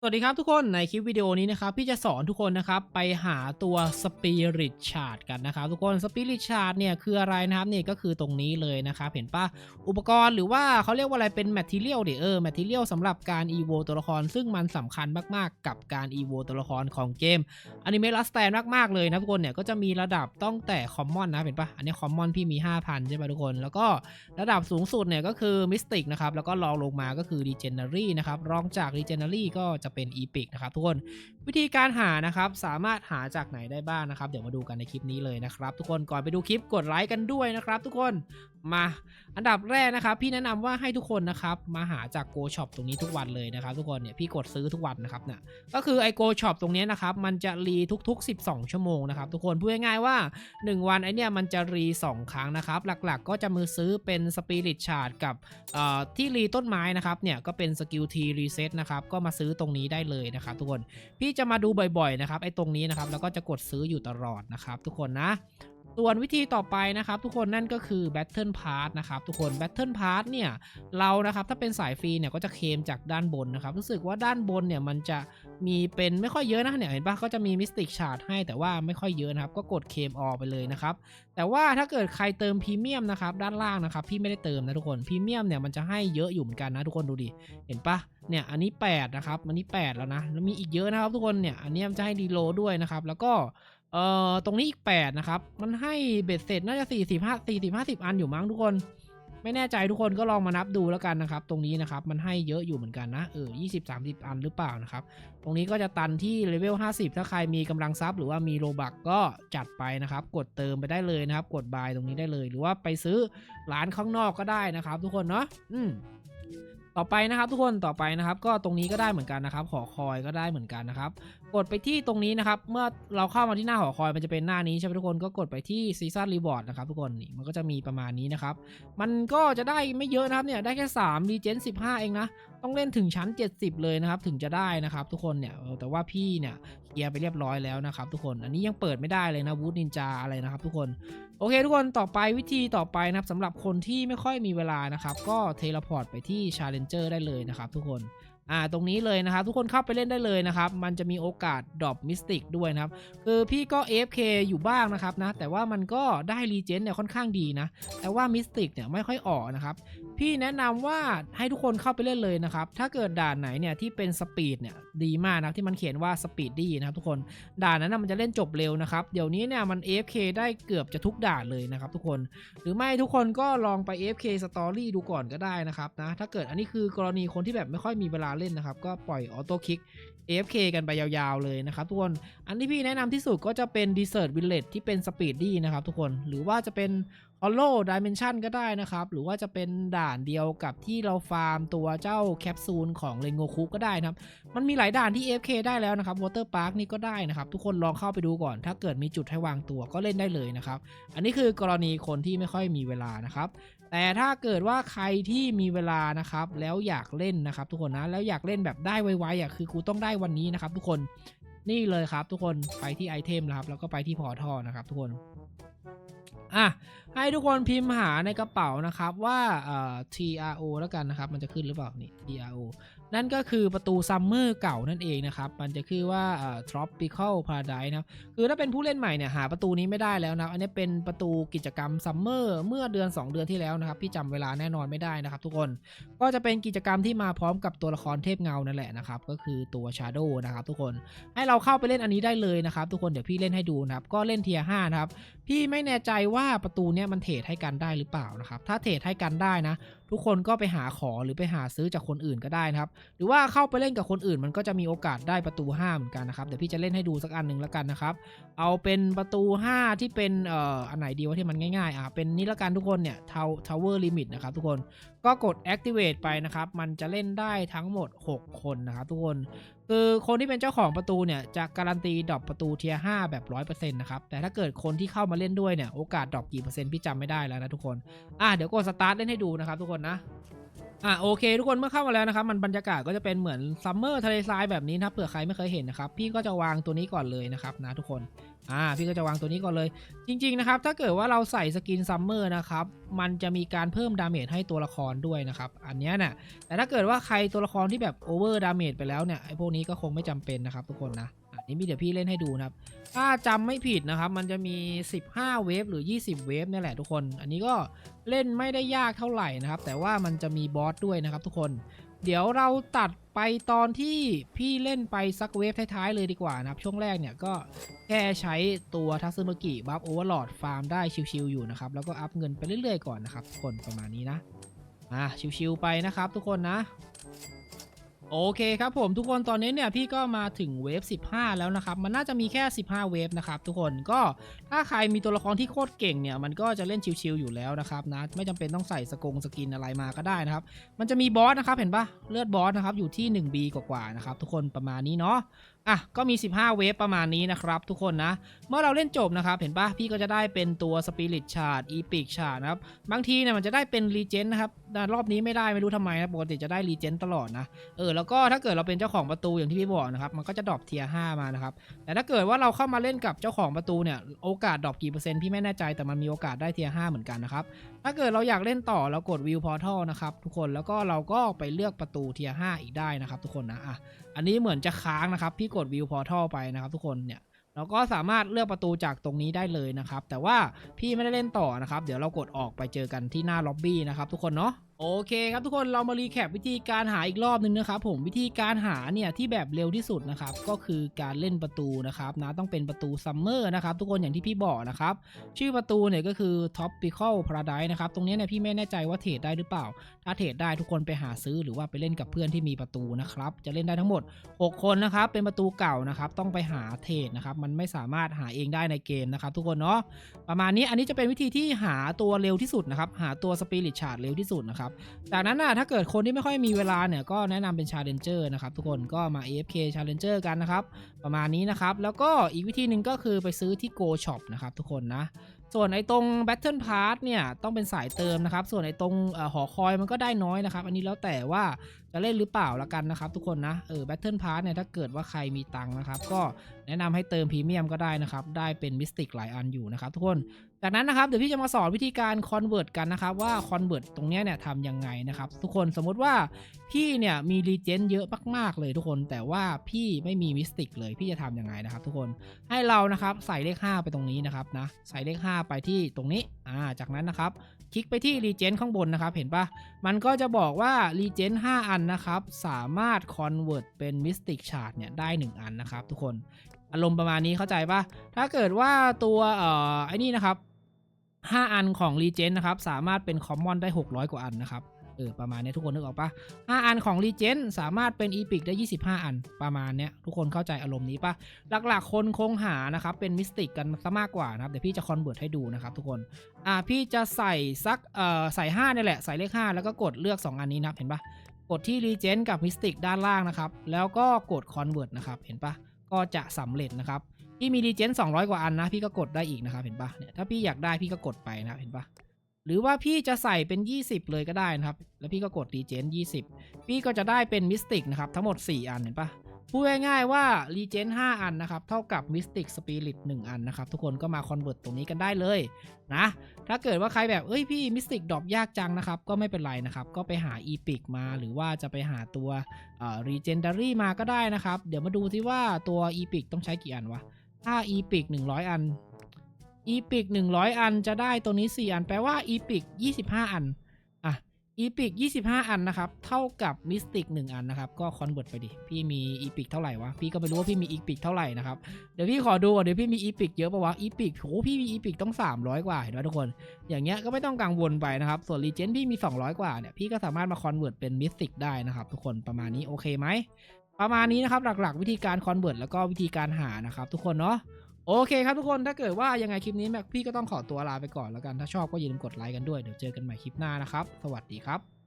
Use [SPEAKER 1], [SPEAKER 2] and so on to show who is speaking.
[SPEAKER 1] สวัสดีครับทุกคนในคลิปวิดีโอนี้นะครับพี่จะสอนทุกคนนะครับไปหาตัว Spirit Shard กันนะครับทุกคน Spirit Shard เนี่ยคืออะไรนะครับเนี่ยก็คือตรงนี้เลยนะครับเห็นปะอุปกรณ์หรือว่าเขาเรียกว่าอะไรเป็น Material เดี๋ยวเออ Material สำหรับการ EVO ตัวละคร ซึ่งมันสำคัญมากๆ กับการ EVO ตัวละครของเกมอนิเมะลัสแตนมากๆเลยนะทุกคนเนี่ยก็จะมีระดับต้องแต่คอมมอนนะเห็นปะอันนี้คอมมอนพี่มี 5,000 ใช่ปะทุกคน แล้วก็ระดับสูงสุดเนี่ยก็คือมิสติกนะครับแล้วก็รองลงมาก็คือ Legendary นะครับรองจาก Legendary ก็จะเป็น Epic นะครับทุกคนวิธีการหานะครับสามารถหาจากไหนได้บ้างนะครับ เดี๋ยวมาดูกันในคลิปนี้เลยนะครับ ทุกคนก่อนไปดูคลิปกดไลค์กันด้วยนะครับ ทุกคนมาอันดับแรกนะครับ พี่แนะนำว่าให้ทุกคนนะครับมาหาจาก Go Shop ตรงนี้ทุกวันเลยนะครับ ทุกคนเนี่ยพี่กดซื้อทุกวันนะครับเนี่ยก็คือไอ Go Shop ตรงนี้นะครับมันจะรีทุก ๆ 12 ชั่วโมงนะครับทุกคนพูดง่ายๆว่า 1 วันไอเนี่ยมันจะรี2 ครั้งนะครับหลักๆ ก็จะมือซื้อเป็น Spirit Shard กับที่รีต้นไม้นะครับเนี่ยก็เป็นสกิลทีรีเซ็ตนะครับก็มาซื้อตรงนี้ได้เลยนะครับทุกคนพี่จะมาดูบ่อยๆนะครับไอ้ตรงนี้นะครับแล้วก็จะกดซื้ออยู่ตลอดนะครับทุกคนนะ ส่วนวิธีต่อไปนะครับทุกคนนั่นก็คือ Battle Pass นะครับทุกคน Battle Pass เนี่ยเรานะครับถ้าเป็นสายฟรีเนี่ยก็จะเคมจากด้านบนนะครับรู้สึกว่าด้านบนเนี่ยมันจะมีเป็นไม่ค่อยเยอะนะเนี่ยเห็นปะก็จะมี Mystic Shard ให้แต่ว่าไม่ค่อยเยอะนะครับก็กดเคมออกไปเลยนะครับแต่ว่าถ้าเกิดใครเติมพรีเมียมนะครับด้านล่างนะครับพี่ไม่ได้เติมนะทุกคนพรีเมียมเนี่ยมันจะให้เยอะอยู่เหมือนกันนะทุกคนดูดิเห็นปะเนี่ยอันนี้ 8 นะครับอันนี้ 8 แล้วนะแล้วมีอีกเยอะนะครับทุกคนเนี่ยอันนี้มันจะให้ดีโลด้วยนะครับแล้วก็ เอ่อตรงนี้อีก 8 นะครับ มันให้เบ็ดเสร็จน่าจะ 40 50 50 อันอยู่มั้งทุกคน ไม่แน่ใจทุกคนก็ลองมานับดูแล้วกันนะครับ ตรงนี้นะครับ มันให้เยอะอยู่เหมือนกันนะ เออ20 30 อันหรือเปล่านะครับ ตรงนี้ก็จะตันที่เลเวล 50 ถ้าใครมีกำลังทรัพย์หรือว่ามีโลบักก็จัดไปนะครับ กดเติมไปได้เลยนะครับ กดบายตรงนี้ได้เลย หรือว่าไปซื้อร้านข้างนอกก็ได้นะครับ ทุกคนเนาะ อืมต่อไปนะครับทุกคนต่อไปนะครับ ก็ตรงนี้ก็ได้เหมือนกันนะครับหอคอยก็ได้เหมือนกันนะครับกดไปที่ตรงนี้นะครับ เมื่อเราเข้ามาที่หน้าหอคอยมันจะเป็นหน้านี้ใช่ไหมทุกคนก็กดไปที่ซีซั n รีวอร์ดนะครับทุกคนนี่มันก็จะมีประมาณนี้นะครับ มันก็จะได้ไม่เยอะนะครับเนี่ยได้แค่3รีเจน15 เองนะ ต้องเล่นถึงชั้น 70 เลยนะครับ ถึงจะได้นะครับ ทุกคนเนี่ยแต่ว่าพี่เนี่ยเคลียร์ไปเรียบร้อยแล้วนะครับ ทุกคนอันนี้ยังเปิดไม่ได้เลยนะวูดนินจาอะไรนะครับ ทุกคนโอเค ทุกคนต่อไปวิธีต่อไปนะครับสำหรับคนที่ไม่ค่อยมีเวลานะครับ ก็เทเลพอร์ตไปที่ Challenger ได้เลยนะครับ ทุกคน อ่าตรงนี้เลยนะครับ ทุกคนเข้าไปเล่นได้เลยนะครับ มันจะมีโอกาสดรอปมิสติกด้วยนะครับ คือพี่ก็ AFK อยู่บ้างนะครับนะ แต่ว่ามันก็ได้รีเจนเนี่ยค่อนข้างดีนะ แต่ว่ามิสติกเนี่ยไม่ค่อยออกนะครับ พี่แนะนำว่าให้ทุกคนเข้าไปเล่นเลยนะครับ ถ้าเกิดด่านไหนเนี่ยที่เป็นสปีดเนี่ยดีมากนะที่มันเขียนว่าสปีดดีนะครับทุกคนด่านนั้นนะมันจะเล่นจบเร็วนะครับ เดี๋ยวนี้เนี่ยมัน AFK ได้เกือบจะทุกด่านเลยนะครับ ทุกคน หรือไม่ทุกคนก็ลองไป AFK Story ดูก่อนก็ได้นะครับนะ ถ้าเกิดอันนี้คือกรณีคนที่แบบไม่ค่อยมีเวลาเล่นนะครับ ก็ปล่อยออโต้คลิก AFK กันไปยาวๆเลยนะครับทุกคน อันที่พี่แนะนำที่สุดก็จะเป็น Desert Village ที่เป็นสปีดดี้นะครับทุกคน หรือว่าจะเป็น Hollow Dimension ก็ได้นะครับ หรือว่าจะเป็นด่านเดียวกับที่เราฟาร์มตัวเจ้าแคปซูลของเรนโงคุก็ได้นะครับ มันมีหลายด่านที่ AFK ได้แล้วนะครับ Water Park นี่ก็ได้นะครับ ทุกคนลองเข้าไปดูก่อน ถ้าเกิดมีจุดให้วางตัวก็เล่นได้เลยนะครับ อันนี้คือกรณีคนที่ไม่ค่อยมีเวลานะครับแต่ถ้าเกิดว่าใครที่มีเวลานะครับ แล้วอยากเล่นนะครับ ทุกคนนะแล้วอยากเล่นแบบได้ไวๆอะคือกูต้องได้วันนี้นะครับ ทุกคนนี่เลยครับ ทุกคนไปที่ไอเทมนะครับ แล้วก็ไปที่พอร์ทัลนะครับ ทุกคน อะให้ทุกคนพิมพ์หาในกระเป๋านะครับว่าเอ่อ TRO แล้วกันนะครับ มันจะขึ้นหรือเปล่านี่ TRO นั่นก็คือประตูซัมเมอร์เก่านั่นเองนะครับ มันจะคือว่า tropical paradise นะครับ คือถ้าเป็นผู้เล่นใหม่เนี่ยหาประตูนี้ไม่ได้แล้วนะ อันนี้เป็นประตูกิจกรรมซัมเมอร์เมื่อเดือน 2 เดือนที่แล้วนะครับ พี่จำเวลาแน่นอนไม่ได้นะครับทุกคน ก็จะเป็นกิจกรรมที่มาพร้อมกับตัวละครเทพเงานั่นแหละนะครับ ก็คือตัว Shadow นะครับทุกคน ให้เราเข้าไปเล่นอันนี้ได้เลยนะครับทุกคน เดี๋ยวพี่เล่นให้ดูนะครับ ก็เล่นเทียร์5นะครับ พี่ไม่แน่ใจว่าประตูเนี้ยมันเทรดให้กันได้หรือเปล่านะครับ ถ้าเทรดให้กันได้นะทุกคนก็ไปหาขอหรือไปหาซื้อจากคนอื่นก็ได้นะครับหรือว่าเข้าไปเล่นกับคนอื่น มันก็จะมีโอกาสได้ประตู5เหมือนกันนะครับเดี๋ยวพี่จะเล่นให้ดูสักอันหนึ่งแล้วกันนะครับ เอาเป็นประตู 5 ที่เป็นเอ่ออันไหนดีวะที่มันง่ายๆอะเป็นนี่ละกันทุกคนเนี่ย Tower Limit นะครับทุกคนก็กด activate ไปนะครับ มันจะเล่นได้ทั้งหมด 6 คนนะครับทุกคนคือคนที่เป็นเจ้าของประตูเนี่ยจะการันตีดรอปประตูเทียร์5แบบ100%นะครับ แต่ถ้าเกิดคนที่เข้ามาเล่นด้วยเนี่ย โอกาสดรอปกี่เปอร์เซ็นต์พี่จำไม่ได้แล้วนะทุกคน อะเดี๋ยวกดสตาร์ทเล่นให้ดูนะครับทุกคนนะ อะโอเค ทุกคนเมื่อเข้ามาแล้วนะครับมันบรรยากาศก็จะเป็นเหมือนซัมเมอร์ทะเลทรายแบบนี้นะเผื่อใครไม่เคยเห็นนะครับพี่ก็จะวางตัวนี้ก่อนเลยนะครับนะทุกคนอ่าพี่ก็จะวางตัวนี้ก่อนเลย จริงๆนะครับถ้าเกิดว่าเราใส่สกินซัมเมอร์นะครับมันจะมีการเพิ่มดาเมจให้ตัวละครด้วยนะครับอันนี้ยน่ะแต่ถ้าเกิดว่าใครตัวละครที่แบบโอเวอร์ดาเมจไปแล้วเนี่ยไอ้พวกนี้ก็คงไม่จำเป็นนะครับทุกคนนะ นี้มีเดี๋ยวพี่เล่นให้ดูนะครับ ถ้าจำไม่ผิดนะครับ มันจะมี 15 เวฟหรือ 20 เวฟนี่แหละทุกคน อันนี้ก็เล่นไม่ได้ยากเท่าไหร่นะครับ แต่ว่ามันจะมีบอสด้วยนะครับทุกคน เดี๋ยวเราตัดไปตอนที่พี่เล่นไปสักเวฟท้ายๆเลยดีกว่านะครับ ช่วงแรกเนี่ยก็แค่ใช้ตัวทัซึมกิบัฟโอเวอร์ลอดฟาร์มได้ชิวๆอยู่นะครับ แล้วก็อัพเงินไปเรื่อยๆก่อนนะครับทุกคนประมาณนี้นะ อะชิวๆไปนะครับทุกคนนะ โอเคครับผมทุกคนตอนนี้เนี่ยพี่ก็มาถึงเวฟ 15 แล้วนะครับ มันน่าจะมีแค่ 15 เวฟนะครับทุกคนก็ถ้าใครมีตัวละครที่โคตรเก่งเนี่ยมันก็จะเล่นชิวๆอยู่แล้วนะครับนะไม่จำเป็นต้องใส่สกงสกินอะไรมาก็ได้นะครับ มันจะมีบอสนะครับเห็นปะเลือดบอสนะครับอยู่ที่ 1B กว่าๆนะครับทุกคนประมาณนี้เนาะ อะก็มี 15 เวฟประมาณนี้นะครับทุกคนนะ เมื่อเราเล่นจบนะครับ เห็นปะพี่ก็จะได้เป็นตัวสปิริตชาร์ดอีพิกชาร์ดนะครับ บางทีเนี่ยมันจะได้เป็นรีเจนนะครับแต่รอบนี้ไม่ได้ไม่รู้ทำไมนะปกติจะได้รีเจนตลอดนะ เออแล้วก็ถ้าเกิดเราเป็นเจ้าของประตูอย่างที่พี่บอกนะครับ มันก็จะดรอปเทียร์5มานะครับ แต่ถ้าเกิดว่าเราเข้ามาเล่นกับเจ้าของประตูเนี่ยโอกาสดรอปกี่เปอร์เซ็นต์พี่ไม่แน่ใจแต่มันมีโอกาสได้เทียร์5เหมือนกันนะครับถ้าเกิดเราอยากเล่นต่อเรากดวิวพอร์ทัลนะครับทุกคนแล้วก็เราก็ไปเลือกประตูเทียร์5อีกได้นะครับทุกคนนะอะอันนี้เหมือนจะค้างนะครับพี่กกดวิวพอร์ทัลไปนะครับ ทุกคนเนี่ยเราก็สามารถเลือกประตูจากตรงนี้ได้เลยนะครับ แต่ว่าพี่ไม่ได้เล่นต่อนะครับ เดี๋ยวเรากดออกไปเจอกันที่หน้าล็อบบี้นะครับ ทุกคนเนาะ โอเคครับทุกคนเรามารีแคปวิธีการหาอีกรอบนึงนะครับผมวิธีการหาเนี่ยที่แบบเร็วที่สุดนะครับก็คือการเล่นประตูนะครับนะต้องเป็นประตูซัมเมอร์นะครับทุกคนอย่างที่พี่บอกนะครับชื่อประตูเนี่ยก็คือ Topical Paradise นะครับตรงนี้เนี่ยพี่ไม่แน่ใจว่าเทรดได้หรือเปล่า ถ้าเทรดได้ทุกคนไปหาซื้อหรือว่าไปเล่นกับเพื่อนที่มีประตูนะครับจะเล่นได้ทั้งหมด 6 คนนะครับเป็นประตูเก่านะครับต้องไปหาเทรดนะครับมันไม่สามารถหาเองได้ในเกมนะครับทุกคนเนาะประมาณนี้อันนี้จะเป็นวิธีที่หาตัวเร็วที่สุดนะครับหาตัวสปิริตชาร์ดเร็วที่สุดนะครับจากนั้นนะถ้าเกิดคนที่ไม่ค่อยมีเวลาเนี่ยก็แนะนำเป็น Challenger นะครับทุกคนก็มา AFK Challenger กันนะครับ ประมาณนี้นะครับ แล้วก็อีกวิธีหนึ่งก็คือไปซื้อที่ Go Shop นะครับทุกคนนะส่วนไอ้ตรง Battle Pass เนี่ยต้องเป็นสายเติมนะครับ ส่วนไอ้ตรงเออหอคอยมันก็ได้น้อยนะครับ อันนี้แล้วแต่ว่าจะเล่นหรือเปล่าละกันนะครับทุกคนนะเออ Battle Pass เนี่ยถ้าเกิดว่าใครมีตังค์นะครับ ก็แนะนำให้เติมพรีเมียมก็ได้นะครับ ได้เป็นมิสติกหลายอันอยู่นะครับทุกคน จากนั้นนะครับเดี๋ยวพี่จะมาสอนวิธีการ convert กันนะครับว่า convert ตรงนี้เนี่ยทำยังไงนะครับทุกคนสมมติว่าพี่เนี่ยมีรีเจนเยอะมากๆเลยทุกคน แต่ว่าพี่ไม่มีมิสติกเลยพี่จะทำยังไงนะครับ ทุกคนให้เรานะครับใส่เลข 5 ไปตรงนี้นะครับนะใส่เลข 5 ไปที่ตรงนี้อ่าจากนั้นนะครับคลิกไปที่รีเจนข้างบนนะครับเห็นปะมันก็จะบอกว่ารีเจน5อันนะครับสามารถ convert เป็นมิสติกชาร์ดเนี่ยได้ 1 อันนะครับ ทุกคนอารมณ์ประมาณนี้เข้าใจปะถ้าเกิดว่าตัวเอ่อไอ้นี่นะครับ 5 อันของ r e g e n นะครับ สามารถเป็น Common ได้ 600 กว่าอันนะครับ เออ ประมาณนี้ทุกคนนึกออกปะ5อันของ r e g e n สามารถเป็น Epic ได้ 25 อัน ประมาณเนี้ย ทุกคนเข้าใจอารมณ์นี้ปะหลักๆ คนคงหานะครับ เป็น Mystic กันซะมากกว่านะครับ เดี๋ยวพี่จะ Convert ให้ดูนะครับทุกคน อ่า พี่จะใส่สัก เอ่อ ใส่5นี่แหละ ใส่เลข 5 แล้วก็กดเลือก 2 อันนี้นะเห็นปะกดที่ r e g e n กับ Mystic ด้านล่างนะครับ แล้วก็กด Convert นะครับ เห็นปะก็จะสำเร็จนะครับ พี่มีรีเจน200กว่าอันนะ พี่ก็กดได้อีกนะครับเห็นปะเนี่ยถ้าพี่อยากได้พี่ก็กดไปนะเห็นปะหรือว่าพี่จะใส่เป็น 20 เลยก็ได้นะครับ แล้วพี่ก็กดรีเจน20 พี่ก็จะได้เป็นมิสติกนะครับทั้งหมด 4 อันเห็นปะพูดง่ายๆว่ารีเจน5อันนะครับ เท่ากับมิสติกสปิริต1อันนะครับ ทุกคนก็มาคอนเวิร์ตตรงนี้กันได้เลยนะ ถ้าเกิดว่าใครแบบเอ้ยพี่มิสติกดรอปยากจังนะครับ ก็ไม่เป็นไรนะครับ ก็ไปหาอีพิกมาหรือว่าจะไปหาตัวรีเจนดารี่มาก็ได้นะครับ เดี๋ยวมาดูซิว่าตัวอีพิกต้องใช้กี่อันวะ ถ้า epic 100อัน epic 100อันจะได้ตัวนี้4อัน แปลว่า epic 25อันอะ epic 25อันนะครับ เท่ากับ mystic 1อันนะครับ ก็ convert ไปดิ พี่มี epic เท่าไหร่วะ พี่ก็ไม่รู้ว่าพี่มี epic เท่าไหร่นะครับ เดี๋ยวพี่ขอดูก่อนเดี๋ยวพี่มี epic เยอะปะวะ epic โหพี่มี epic ต้อง300กว่าเห็นไหมทุกคน อย่างเงี้ยก็ไม่ต้องกังวลไปนะครับ ส่วน legend พี่มี200กว่าเนี่ยพี่ก็สามารถมา convert เป็น mystic ได้นะครับทุกคนประมาณนี้โอเคไหม ประมาณนี้นะครับหลักๆ วิธีการคอนเวิร์ตแล้วก็วิธีการหานะครับทุกคนเนาะโอเคครับทุกคนถ้าเกิดว่ายังไงคลิปนี้แม็กพี่ก็ต้องขอตัวลาไปก่อนแล้วกันถ้าชอบก็อย่าลืมกดไลค์กันด้วยเดี๋ยวเจอกันใหม่คลิปหน้านะครับ สวัสดีครับ